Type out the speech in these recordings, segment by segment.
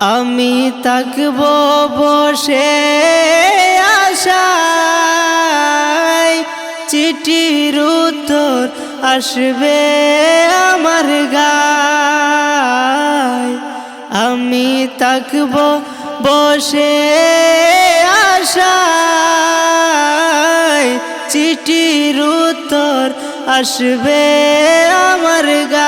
আমি থাকব বসে আশায়। চিঠির উত্তর আসবে আমার গায়। আমি থাকব বসে আশায়। চিঠির উত্তর আসবে আমার গায়।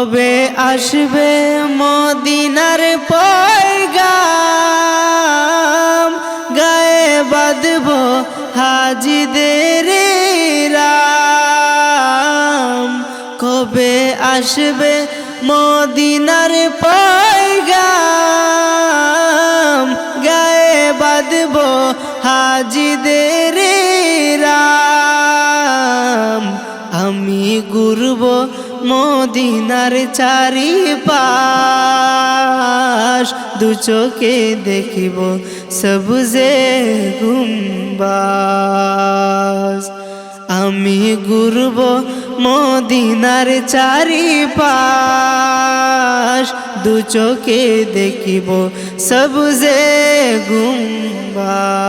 কবে আসবে মদিনার পয়গাম? গায়ে বাঁধব হাজিদের রাম। কবে আসবে মদিনার পয়গাম? গায়ে বাঁধব হাজিদের রাম। আমি ঘুরব মদিনার চারি পাশ দু চোখে দেখিব সবুজে গুম্বাস আমি ঘুরব মদিনার চারি পাশ দু চোখে দেখিব সবুজে গুম্বাস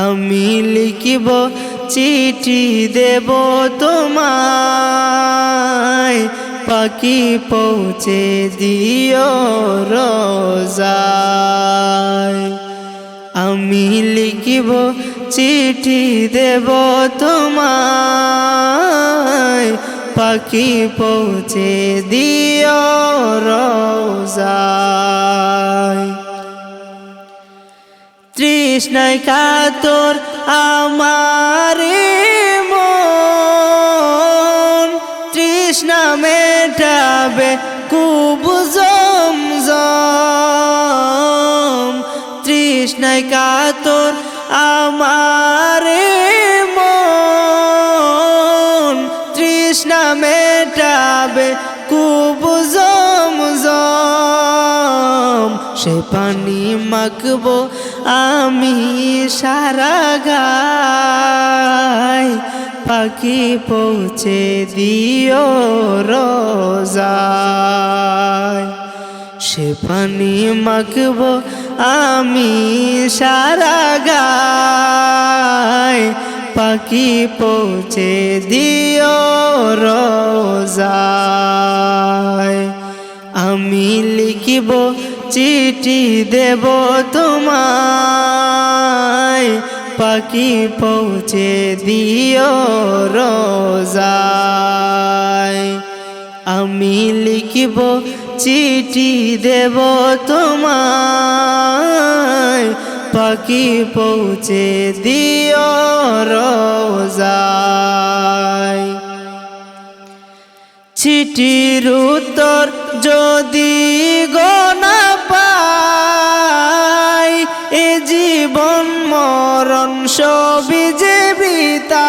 আমি লিখিব চিঠি দেব তোমায়। পাখি পৌঁছে দিও রোজায়। আমি লিখিব চিঠি দেব তোমায়। পাখি পৌঁছে দিও রোজায়। তৃষ্ণায় কাতর আমার মন তৃষ্ণা মেটাবে খুব জমজম। তৃষ্ণায় কাতর আমার মন তৃষ্ণা মেটাবে খুব জমজম। সে পানি মাখব আমি সারা গায় পাখি পৌঁছে দিও রোজায়। সে পানি মাখব আমি সারা গায় পাখি পৌঁছে দিও রোজায়। আমি লিখিব চিঠি দেব তোমায়। পাখি পৌঁছে দিও রোজায়। আমি লিখিব চিঠি দেব তোমায়। পাখি পৌঁছে দিও রোজায়। চিঠির উত্তর যদি গোনা মরণ সবই যে বিতাই।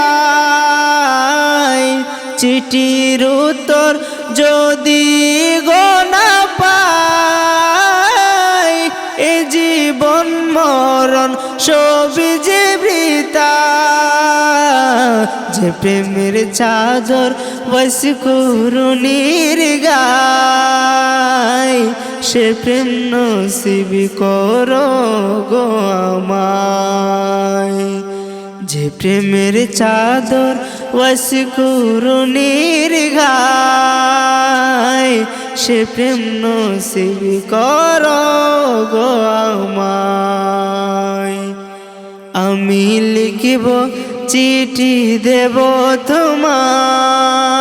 চিঠির উত্তর যদি গোনা পাই, এ জীবন মরণ সবই যে প্রেমের চাদর বস করুণীর গায় সে প্রেম নসিবি কর গো আমায়। যে প্রেমের চাদর ওয়াস গুরু গায় সে প্রেম নসিবি কর গো আমায়। আমি লিখিব, চিঠি দেব তোমার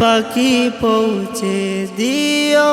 পাখি পৌঁছে দিও